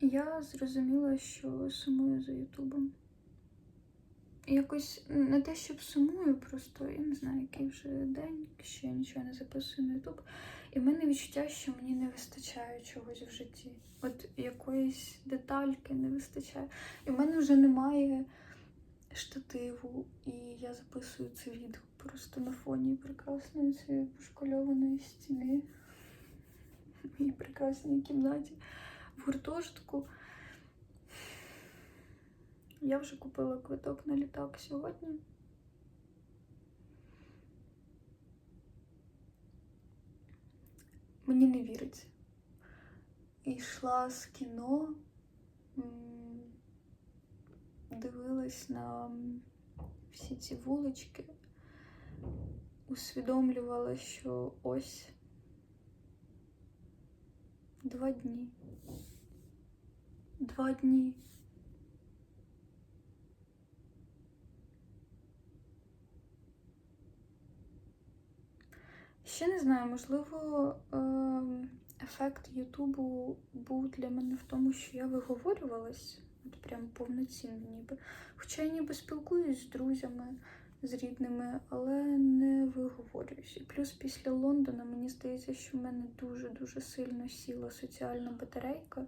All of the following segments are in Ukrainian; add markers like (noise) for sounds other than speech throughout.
Я зрозуміла, що сумую за Ютубом. Якось не те, щоб сумую, просто я не знаю, який вже день, що я нічого не записую на Ютуб. І в мене відчуття, що мені не вистачає чогось в житті. От якоїсь детальки не вистачає. І в мене вже немає штативу, і я записую це відео просто на фоні прекрасної цієї пошкольованої стіни в моїй прекрасній кімнаті в гуртожитку. Я вже купила квиток на літак сьогодні. Мені не віриться. І йшла з кіно, дивилась на всі ці вулички, усвідомлювала, що ось два дні. Два дні. Ще не знаю, можливо, ем, ефект Ютубу був для мене в тому, що я виговорювалась, от прям повноцінно ніби. Хоча я ніби спілкуюсь з друзями, з рідними, але не виговорююсь. І плюс після Лондона мені здається, що в мене дуже-дуже сильно сіла соціальна батарейка,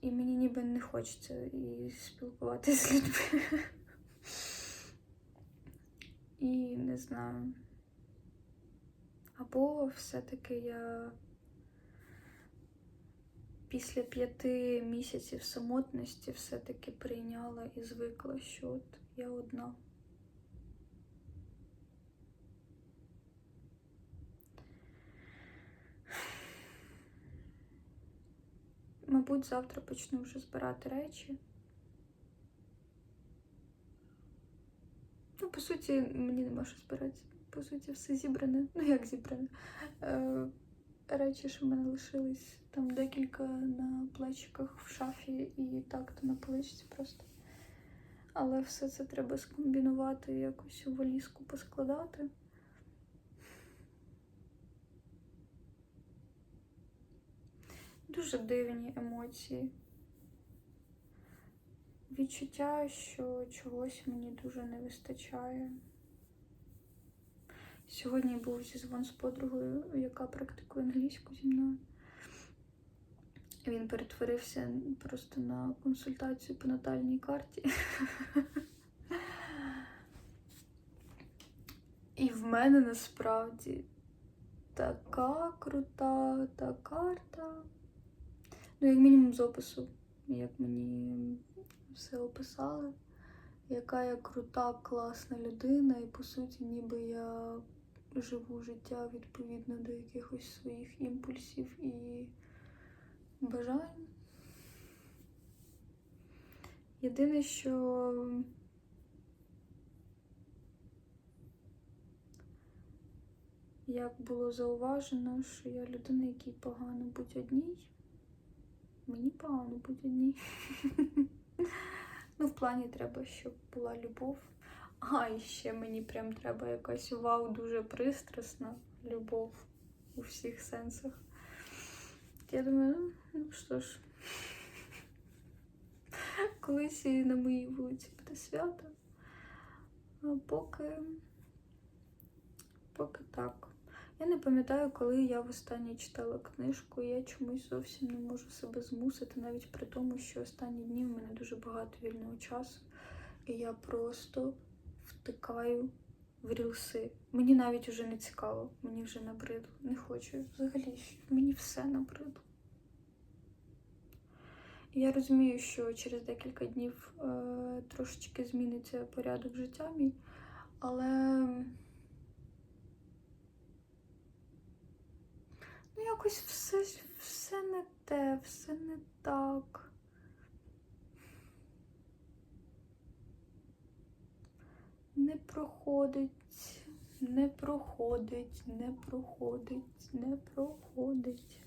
і мені ніби не хочеться і спілкуватися з людьми. І не знаю. Або все-таки я після п'яти місяців самотності все-таки прийняла і звикла, що от я одна. Мабуть, завтра почну вже збирати речі. Ну, по суті, мені нема що збирати. По суті, все зібране. Ну, як зібране? Е, речі, що в мене лишились там декілька на плечиках в шафі і так-то на поличці просто. Але все це треба скомбінувати, якось у валізку поскладати. Дуже дивні емоції. Відчуття, що чогось мені дуже не вистачає. Сьогодні був зізвон з подругою, яка практикує англійську зі мною. Він перетворився просто на консультацію по натальній карті. І в мене насправді така крута та карта. Ну, як мінімум з опису, як мені все описали, яка я крута, класна людина, і по суті, ніби я живу життя відповідно до якихось своїх імпульсів і бажань. Єдине, що як було зауважено, що я людина, якій погано бути одній. Мені погано бути одній. (laughs) Ну, в плані треба, щоб була любов. А, і ще мені прям треба якась вау, дуже пристрасна любов у всіх сенсах. Я думаю, ну, ну що ж, (laughs) колись і на моїй вулиці буде свято. А поки, поки так. Я не пам'ятаю, коли я востаннє читала книжку, я чомусь зовсім не можу себе змусити, навіть при тому, що останні дні в мене дуже багато вільного часу, і я просто втикаю в рілси. Мені навіть вже не цікаво, мені вже набридло. Не хочу взагалі, мені все набридло. Я розумію, що через декілька днів е, трошечки зміниться порядок життя мій, але. Якось все, все не те, все не так. Не проходить, не проходить, не проходить, не проходить.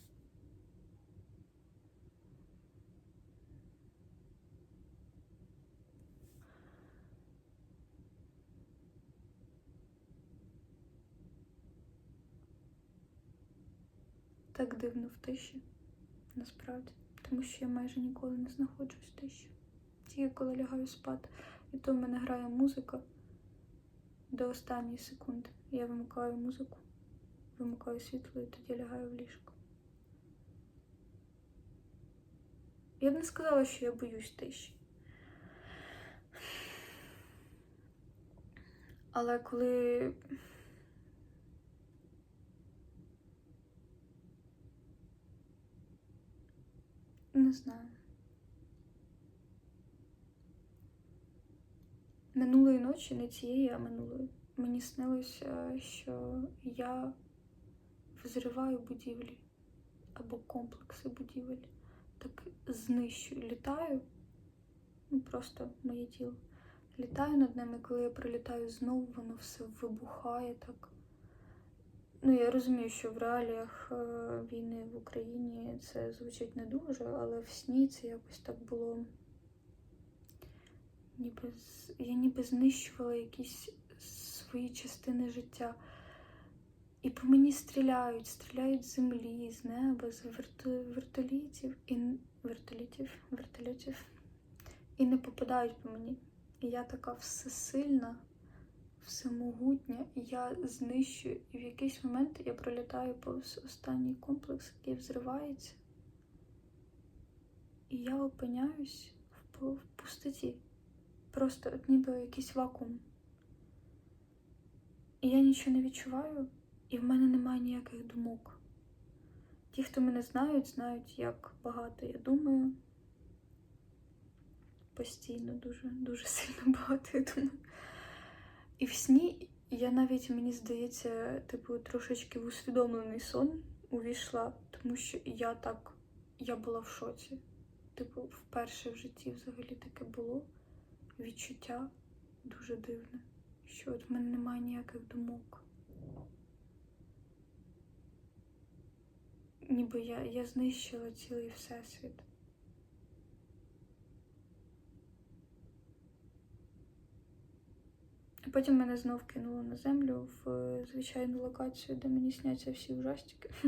Так дивно в тиші, насправді. тому що я майже ніколи не знаходжусь в тиші. Тільки коли лягаю спати. І то в мене грає музика до останньої секунди. Я вимикаю музику, вимикаю світло і тоді лягаю в ліжко. Я б не сказала, що я боюсь тиші. Але коли не знаю. Минулої ночі, не цієї, а минулої, мені снилося, що я взриваю будівлі або комплекси будівель. Так знищую, літаю, ну просто моє тіло. Літаю над ними, коли я прилітаю знову, воно все вибухає так. Ну, я розумію, що в реаліях е, війни в Україні це звучить не дуже, але в сні це якось так було. Ніби я ніби знищувала якісь свої частини життя. І по мені стріляють, стріляють з землі, з неба, з верто... вертолітів і вертолітів, вертольотів. І не попадають по мені. І я така всесильна, всемогутня, і я знищую. І в якийсь момент я пролітаю повз останній комплекс, який взривається. І я опиняюсь в, в пустоті. Просто от ніби якийсь вакуум. І я нічого не відчуваю, і в мене немає ніяких думок. Ті, хто мене знають, знають, як багато я думаю. Постійно, дуже, дуже сильно багато я думаю. І в сні я навіть, мені здається, типу, трошечки в усвідомлений сон увійшла, тому що я так, я була в шоці. Типу, вперше в житті взагалі таке було відчуття дуже дивне, що от в мене немає ніяких думок. Ніби я, я знищила цілий всесвіт. А потім мене знов кинуло на землю в е, звичайну локацію, де мені сняться всі ужастики. (laughs)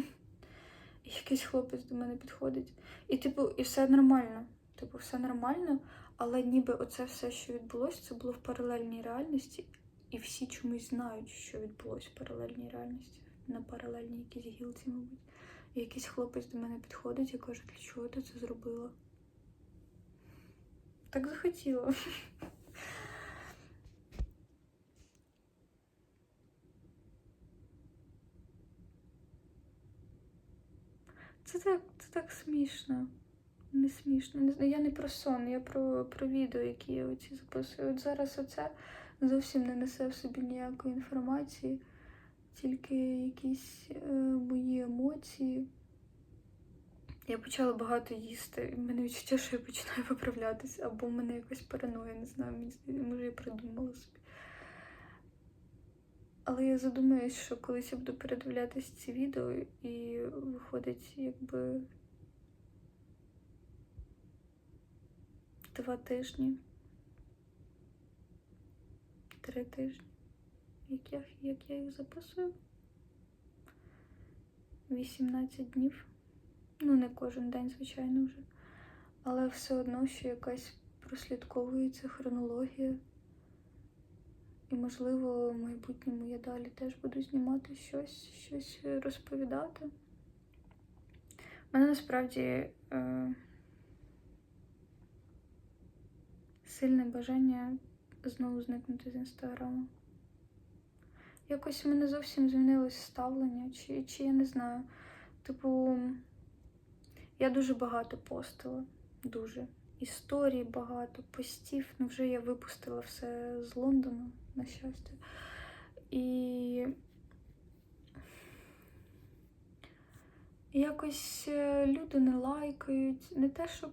І якийсь хлопець до мене підходить. І, типу, і все нормально. Типу, все нормально, але ніби оце все, що відбулося, це було в паралельній реальності, і всі чомусь знають, що відбулося в паралельній реальності. На паралельній якійсь гілці, мабуть. І якийсь хлопець до мене підходить і каже, для чого ти це зробила? Так захотіла. (laughs) Це так, це так смішно. Не смішно. Я не про сон, я про, про відео, які я оці записую. От зараз оце зовсім не несе в собі ніякої інформації, тільки якісь е, мої емоції. Я почала багато їсти, і в мене відчуття, що я починаю виправлятися, або в мене якась параноя, не знаю, може я придумала собі. Але я задумаюсь, що колись я буду передивлятись ці відео, і виходить, якби два тижні, три тижні, як я, як я їх записую. 18 днів. Ну, не кожен день, звичайно, вже. Але все одно, що якась прослідковується хронологія. І, можливо, в майбутньому я далі теж буду знімати щось, щось розповідати. У мене насправді е, сильне бажання знову зникнути з інстаграму. Якось в мене зовсім змінилось ставлення, чи, чи я не знаю. Типу, я дуже багато постила. Дуже. Історій багато, постів. Ну, вже я випустила все з Лондону, на щастя. І якось е, люди не лайкають. Не те, щоб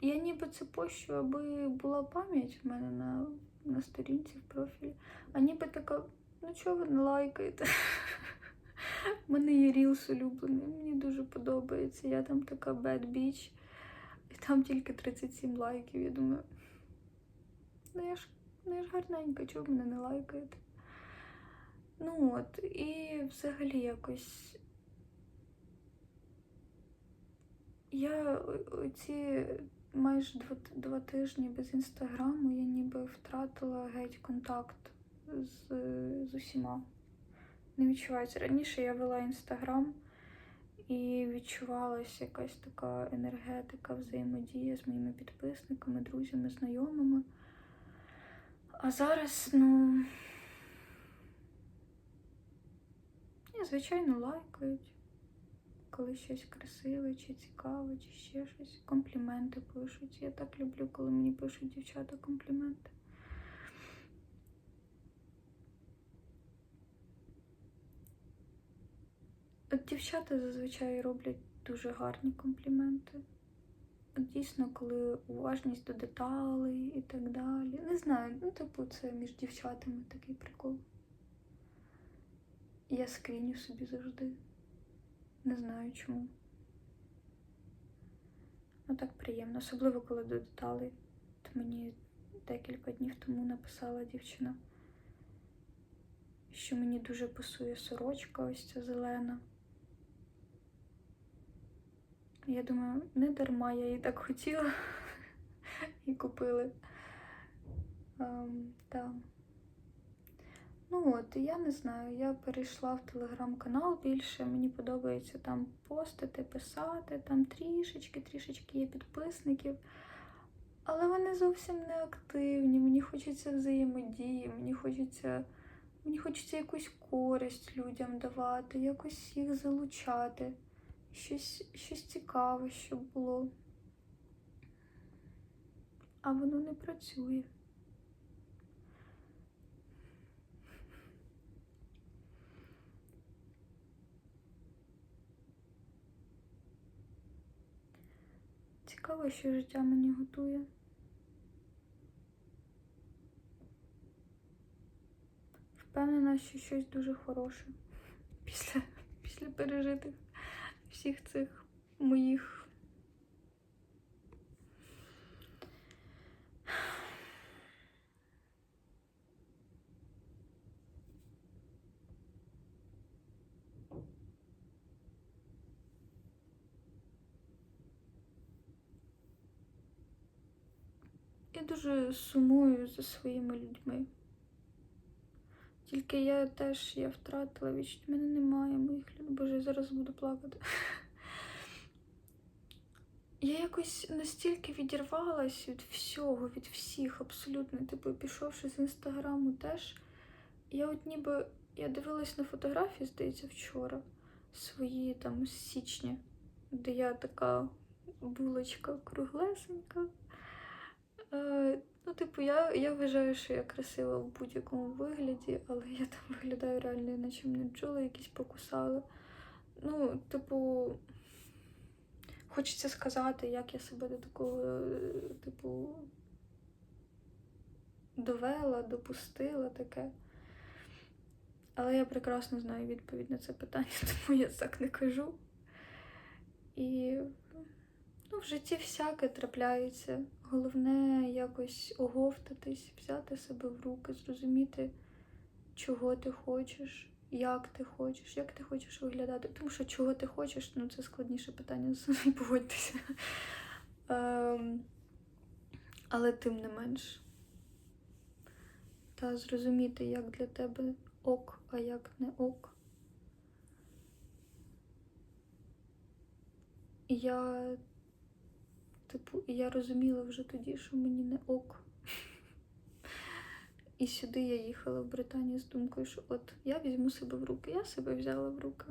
я ніби це пощу, аби була пам'ять в мене на, на сторінці в профілі. А ніби така, ну чого ви не лайкаєте? (laughs) У мене є рілс улюблений, мені дуже подобається. Я там така bad bitch. Там тільки 37 лайків. Я думаю, ну я ж, ну я ж гарненька, чого мене не лайкаєте? Ну от, і взагалі якось Я ці майже два, два тижні без інстаграму я ніби втратила геть контакт з, з усіма. Не відчувається. Раніше я вела інстаграм і відчувалася якась така енергетика, взаємодія з моїми підписниками, друзями, знайомими. А зараз, ну. Ні, звичайно, лайкають, коли щось красиве чи цікаве, чи ще щось. Компліменти пишуть. Я так люблю, коли мені пишуть дівчата компліменти. От дівчата зазвичай роблять дуже гарні компліменти. Дійсно, коли уважність до деталей і так далі. Не знаю, ну, типу, це між дівчатами такий прикол. Я скріню собі завжди. Не знаю чому. Ну так приємно, особливо коли до деталей. От мені декілька днів тому написала дівчина, що мені дуже пасує сорочка, ось ця зелена. Я думаю, не дарма я її так хотіла (laughs) і купили. Ем, да. Ну от, я не знаю, я перейшла в телеграм-канал більше, мені подобається там постити, писати, там трішечки, трішечки є підписників. Але вони зовсім не активні, мені хочеться взаємодії, мені хочеться, мені хочеться якусь користь людям давати, якось їх залучати, щось, щось цікаве, щоб було. А воно не працює. Цікаво, що життя мені готує. Впевнена, що щось дуже хороше після, після пережитих всіх цих моїх. Я дуже сумую за своїми людьми. Тільки я теж я втратила відчуття. В мене немає моїх людей. Боже, я зараз буду плакати. (laughs) Я якось настільки відірвалась від всього, від всіх абсолютно. Типу, пішовши з інстаграму теж. Я от ніби я дивилась на фотографії, здається, вчора свої там з січня, де я така булочка круглесенька. Е, ну, типу, я, я вважаю, що я красива в будь-якому вигляді, але я там виглядаю реально, наче мене бджоли якісь покусали. Ну, типу, хочеться сказати, як я себе до такого, е, типу, довела, допустила таке. Але я прекрасно знаю відповідь на це питання, (laughs) тому я так не кажу. І ну, в житті всяке трапляється. Головне якось оговтатись, взяти себе в руки, зрозуміти, чого ти хочеш, як ти хочеш, як ти хочеш виглядати. Тому що чого ти хочеш, ну це складніше питання, (laughs) погодьтеся. Ем, але тим не менш. Та зрозуміти, як для тебе ок, а як не ок. Я, типу, і я розуміла вже тоді, що мені не ок. І сюди я їхала в Британію з думкою, що от я візьму себе в руки. Я себе взяла в руки.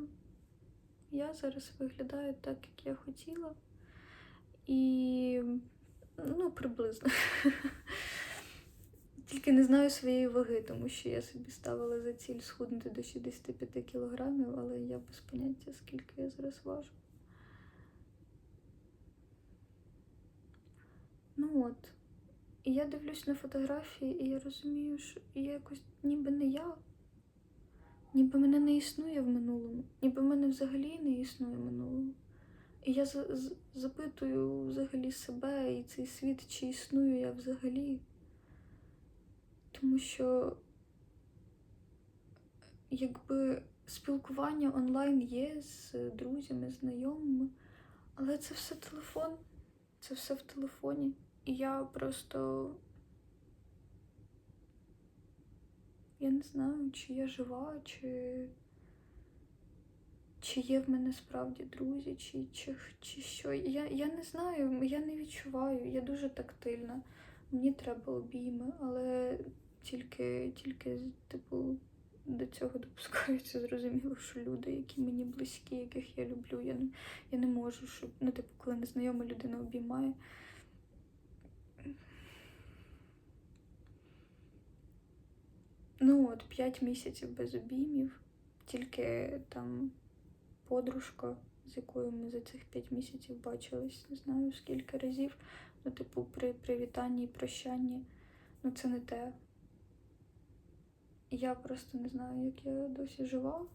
Я зараз виглядаю так, як я хотіла. І ну, приблизно. Тільки не знаю своєї ваги, тому що я собі ставила за ціль схуднути до 65 кілограмів, але я без поняття, скільки я зараз важу. Ну от. І я дивлюсь на фотографії, і я розумію, що я якось ніби не я, ніби мене не існує в минулому, ніби мене взагалі не існує в минулому. І я запитую взагалі себе і цей світ, чи існую я взагалі. Тому що якби спілкування онлайн є з друзями, знайомими, Але це все телефон. Це все в телефоні. Я просто. Я не знаю, чи я жива, чи. Чи є в мене справді друзі, чи, чи, чи що. Я, я не знаю, я не відчуваю, я дуже тактильна. Мені треба обійми, але тільки, тільки типу, до цього допускаються зрозуміло, що люди, які мені близькі, яких я люблю, я не, я не можу, щоб, ну, типу, коли незнайома людина обіймає. Ну, от 5 місяців без обіймів, тільки там подружка, з якою ми за цих 5 місяців бачились, не знаю скільки разів. Ну, типу, при привітанні і прощанні. Ну, це не те. Я просто не знаю, як я досі жива.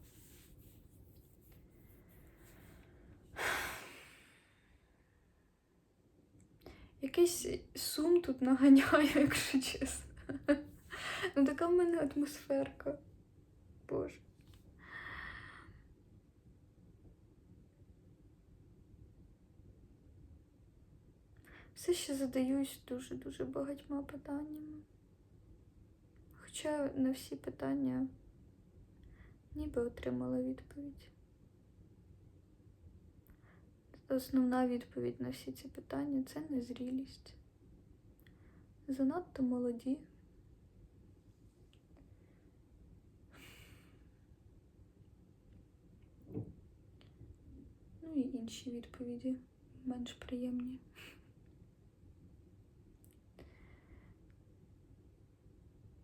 Якийсь сум тут наганяю, (laughs) якщо чесно. Ну, така в мене атмосферка. Боже. Все ще задаюсь дуже-дуже багатьма питаннями. Хоча на всі питання ніби отримала відповідь. Основна відповідь на всі ці питання це незрілість. Занадто молоді. І інші відповіді менш приємні.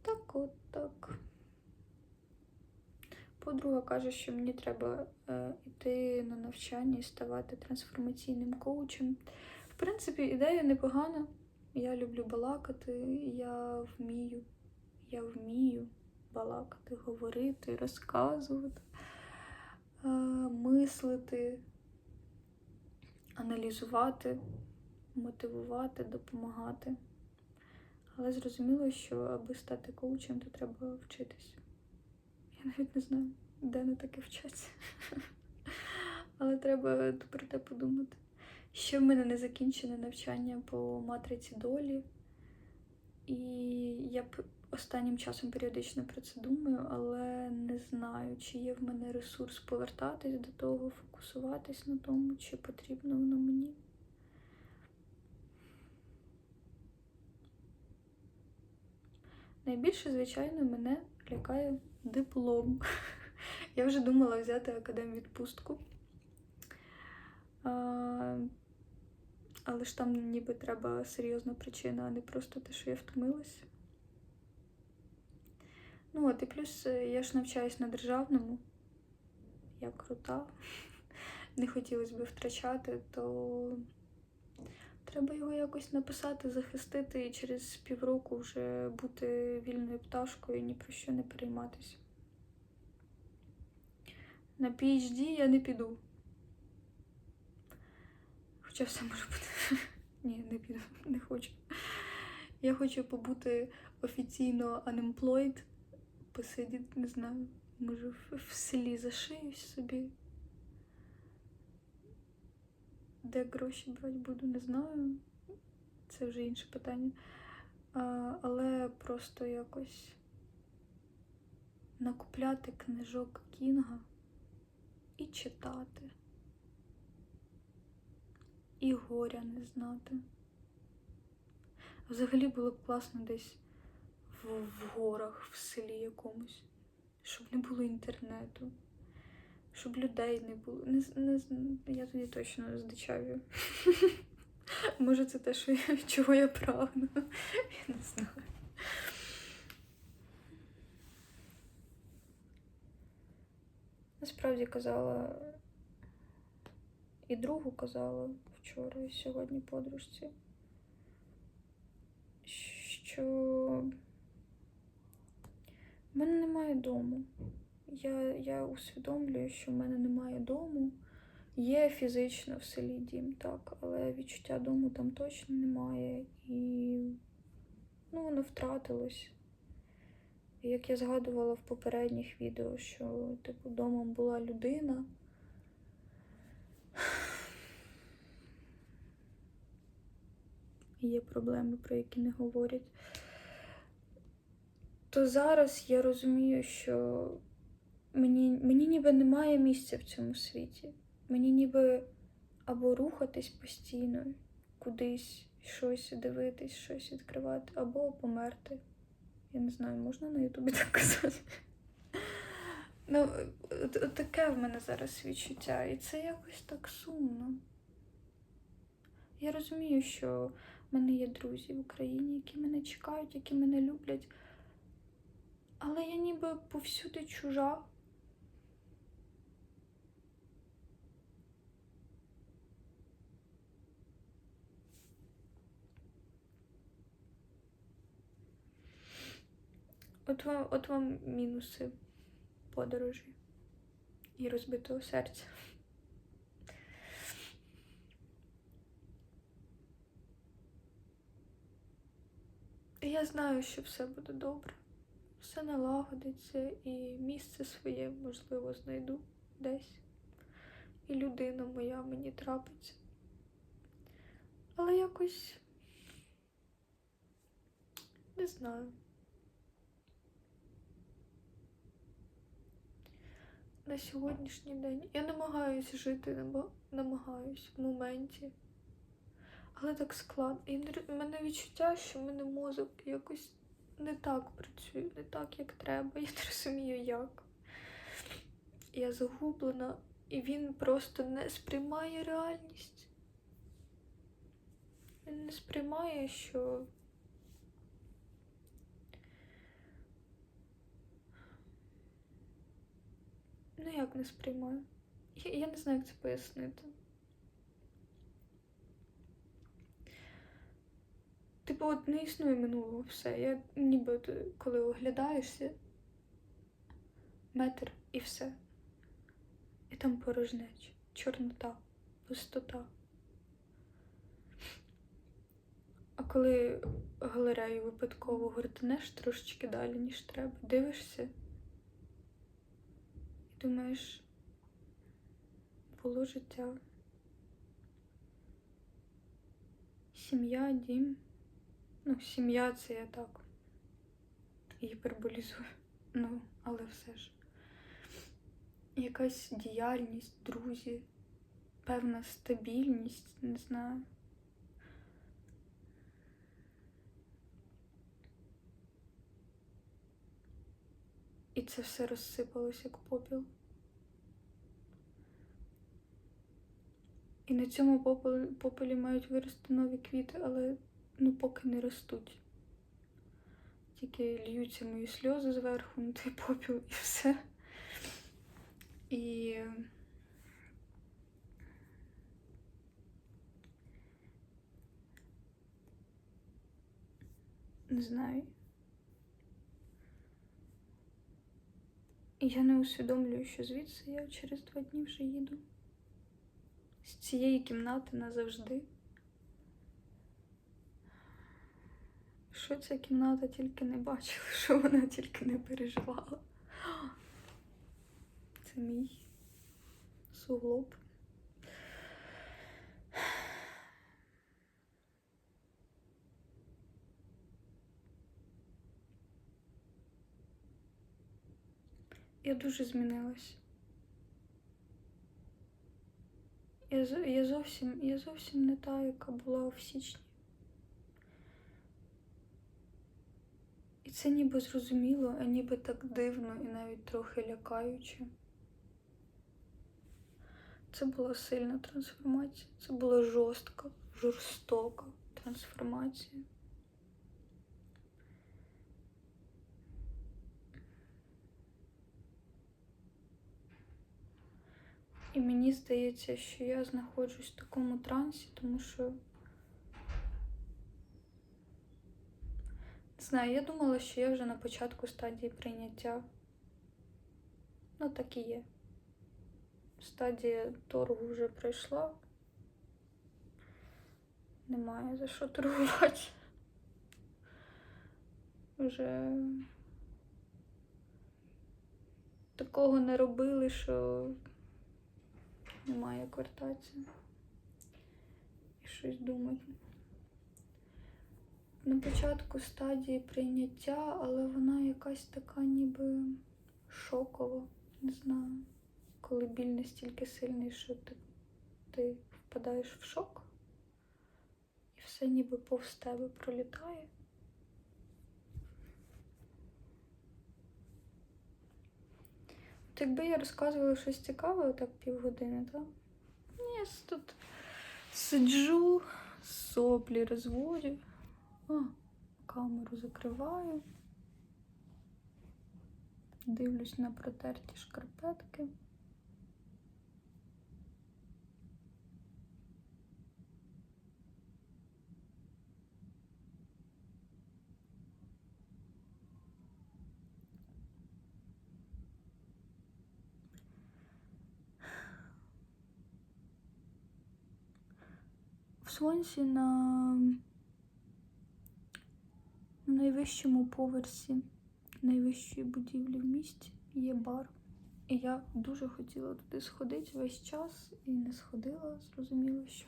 Так от так. Подруга каже, що мені треба е, йти на навчання і ставати трансформаційним коучем. В принципі, ідея непогана. Я люблю балакати, я вмію, я вмію балакати, говорити, розказувати, е, мислити, аналізувати, мотивувати, допомагати. Але зрозуміло, що аби стати коучем, то треба вчитись. Я навіть не знаю, де на таке вчаться. (laughs) Але треба про те подумати. Ще в мене не закінчене навчання по матриці долі. І я б останнім часом періодично про це думаю, але не знаю, чи є в мене ресурс повертатись до того, фокусуватись на тому, чи потрібно воно мені. Найбільше, звичайно, мене лякає диплом. (laughs) Я вже думала взяти академ відпустку. Але ж там ніби треба серйозна причина, а не просто те, що я втомилась. Ну от і плюс е, я ж навчаюсь на державному. Я крута. (laughs) Не хотілося б втрачати, то треба його якось написати, захистити і через півроку вже бути вільною пташкою і ні про що не перейматися. На PhD я не піду. Хоча все може бути. (laughs) Ні, не піду, не хочу. Я хочу побути офіційно unemployed, посидіти, не знаю, може в, селі зашиюсь собі. Де гроші брати буду, не знаю. Це вже інше питання. А, але просто якось накупляти книжок Кінга і читати. І горя не знати. Взагалі було б класно десь в, горах, в селі якомусь, щоб не було інтернету, щоб людей не було. Не, не, Я тоді точно здичавію. (laughs) Може, це те, що я, чого я прагну. (laughs) Я не знаю. Насправді казала і другу казала вчора і сьогодні подружці, що в мене немає дому. Я, я усвідомлюю, що в мене немає дому. Є фізично в селі дім, так, але відчуття дому там точно немає. І ну, воно втратилось. Як я згадувала в попередніх відео, що типу домом була людина. (sighs) є проблеми, про які не говорять. То зараз я розумію, що мені, мені ніби немає місця в цьому світі. Мені ніби або рухатись постійно, кудись, щось дивитись, щось відкривати, або померти. Я не знаю, можна на Ютубі так казати. Ну, таке в мене зараз відчуття, і це якось так сумно. Я розумію, що в мене є друзі в Україні, які мене чекають, які мене люблять. Але я ніби повсюди чужа. От вам, от вам мінуси подорожі і розбитого серця. Я знаю, що все буде добре. Все налагодиться і місце своє, можливо, знайду десь. І людина моя мені трапиться. Але якось не знаю. На сьогоднішній день я намагаюся жити, намагаюсь в моменті. Але так складно. І в мене відчуття, що в мене мозок якось не так працює, не так, як треба. Я не розумію, як. Я загублена, і він просто не сприймає реальність. Він не сприймає, що. Ну як не сприймаю? Я, я не знаю, як це пояснити. Типу, от не існує минулого все. Я ніби от, коли оглядаєшся, метр і все. І там порожнеч, чорнота, пустота. А коли галерею випадково гортанеш трошечки далі, ніж треба, дивишся і думаєш, було життя. Сім'я, дім. Ну, сім'я це я так гіперболізую. Ну, але все ж. Якась діяльність, друзі, певна стабільність, не знаю. І це все розсипалось як попіл. І на цьому попелі, мають вирости нові квіти, але ну поки не ростуть. Тільки льються мої сльози зверху на той попіл і все. І не знаю. Я не усвідомлюю, що звідси я через два дні вже їду. З цієї кімнати назавжди. Що ця кімната тільки не бачила, (laughs) що вона тільки не переживала. Це мій суглоб. Я дуже змінилась. Я, я, зовсім, я зовсім не та, яка була в січні. Це ніби зрозуміло, а ніби так дивно і навіть трохи лякаюче. Це була сильна трансформація. Це була жорстка, жорстока трансформація. І мені здається, що я знаходжусь в такому трансі, тому що. Знаю, я думала, що я вже на початку стадії прийняття. Ну, так і є. Стадія торгу вже пройшла. Немає за що торгувати. Вже такого не робили, що немає квартації. І щось думати. На початку стадії прийняття, але вона якась така ніби шокова. Не знаю. Коли біль настільки сильний, що ти, ти впадаєш в шок, і все ніби повз тебе пролітає. От якби я розказувала щось цікаве, отак півгодини, так? Ні, тут сиджу, соплі розводю. А, камеру закриваю. Дивлюсь на протерті шкарпетки. Сонці на найвищому поверсі найвищої будівлі в місті є бар. І я дуже хотіла туди сходити весь час і не сходила, зрозуміло, що.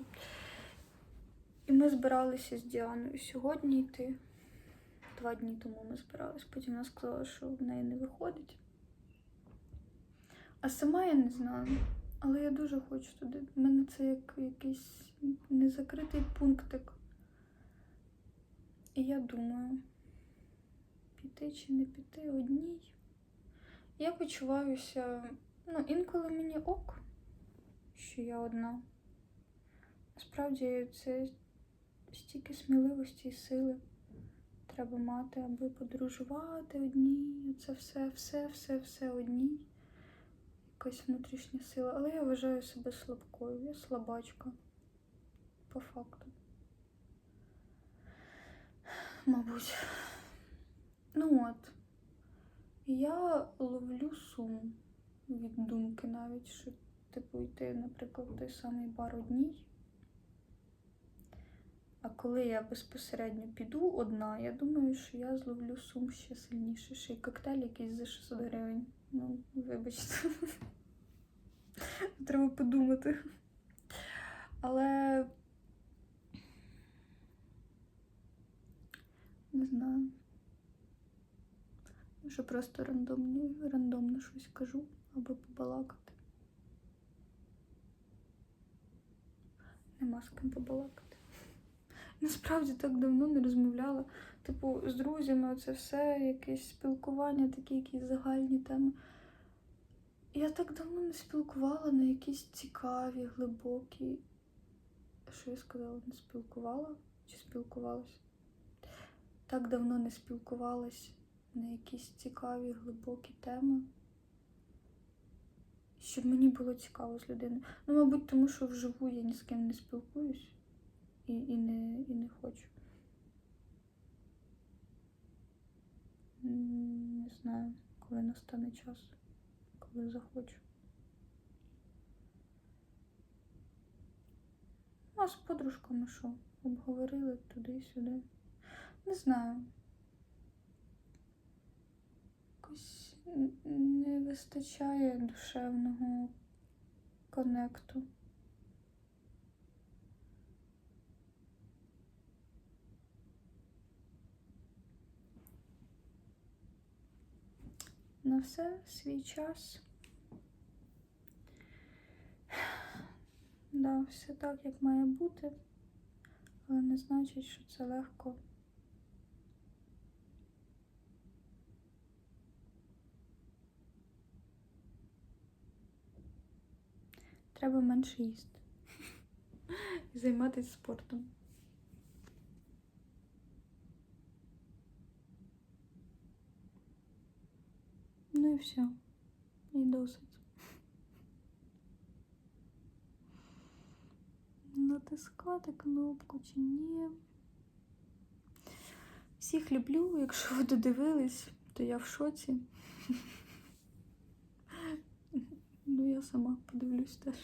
І ми збиралися з Діаною сьогодні йти. Два дні тому ми збирались. Потім вона сказала, що в неї не виходить. А сама я не знаю. Але я дуже хочу туди. У мене це як якийсь незакритий пунктик. І я думаю, піти чи не піти одній. Я почуваюся, ну, інколи мені ок, що я одна. Насправді це стільки сміливості і сили треба мати, аби подорожувати одній. Це все, все, все, все одній. Якась внутрішня сила. Але я вважаю себе слабкою. Я слабачка. По факту. Мабуть. Ну от. Я ловлю сум від думки навіть, що типу йти, наприклад, в той самий бар одній. А коли я безпосередньо піду одна, я думаю, що я зловлю сум ще сильніше. Ще й коктейль якийсь за 600 гривень. Ну, вибачте. (laughs) Треба подумати. Але не знаю. Що просто рандомні, рандомно щось кажу, аби побалакати. Нема з ким побалакати. Насправді так давно не розмовляла. Типу, з друзями це все, якесь спілкування, такі якісь загальні теми. Я так давно не спілкувала на якісь цікаві, глибокі. Що я сказала? Не спілкувала? Чи спілкувалась? Так давно не спілкувалась на якісь цікаві, глибокі теми. Щоб мені було цікаво з людиною. Ну, мабуть, тому що вживу я ні з ким не спілкуюсь і, і, не, і не хочу. Не знаю, коли настане час, коли захочу. Ну, а з подружками що? Обговорили туди-сюди. Не знаю. Якось не вистачає душевного конекту. На все свій час. Да, все так, як має бути, але не значить, що це легко. Треба менше їсти і займатися спортом. Ну і все. І досить. Натискати кнопку чи ні. Всіх люблю, якщо ви додивились, то я в шоці. Ну, я сама подивлюсь теж.